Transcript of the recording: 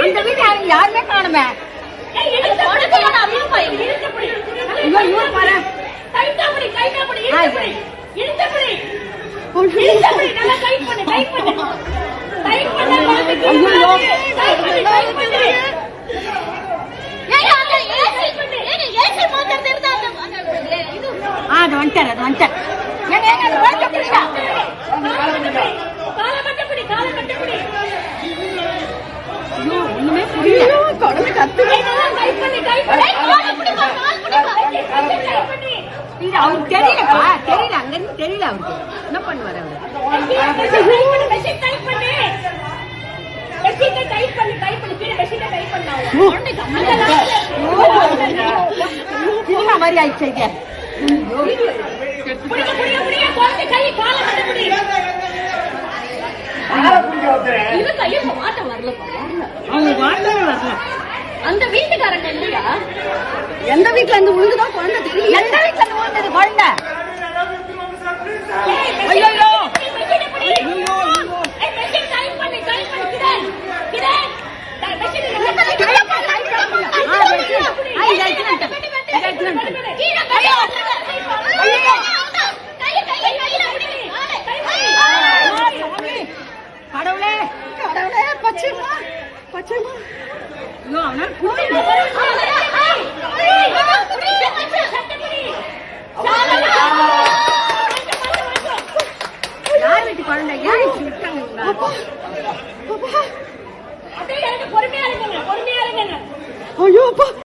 அந்த வீட்டு யாருமே காணுமே ஐயோ. அது வந்துட்டார் அது வந்துட்டார். ஒண்ணுமே புரியல. குழந்தை கத்து. இது அவருக்கு தெரியலப்பா தெரியல அங்கிருந்து தெரியல அவருக்கு. என்ன பண்ணுவார் அவரு? மாதிரி ஆயிடுச்சு அந்த வீட்டுக்காரங்க எந்த வீட்டுல இருந்து விழுந்துதான் குழந்தை தெரியும் எந்த வீட்டுல இருந்து விழுந்தது குழந்தை? ஐயோ அவனால் யார் வீட்டு குழந்தை ஏன் விட்டாங்க பொறுமையா இருங்க பொறுமையா இருங்க ஐயோ அப்பா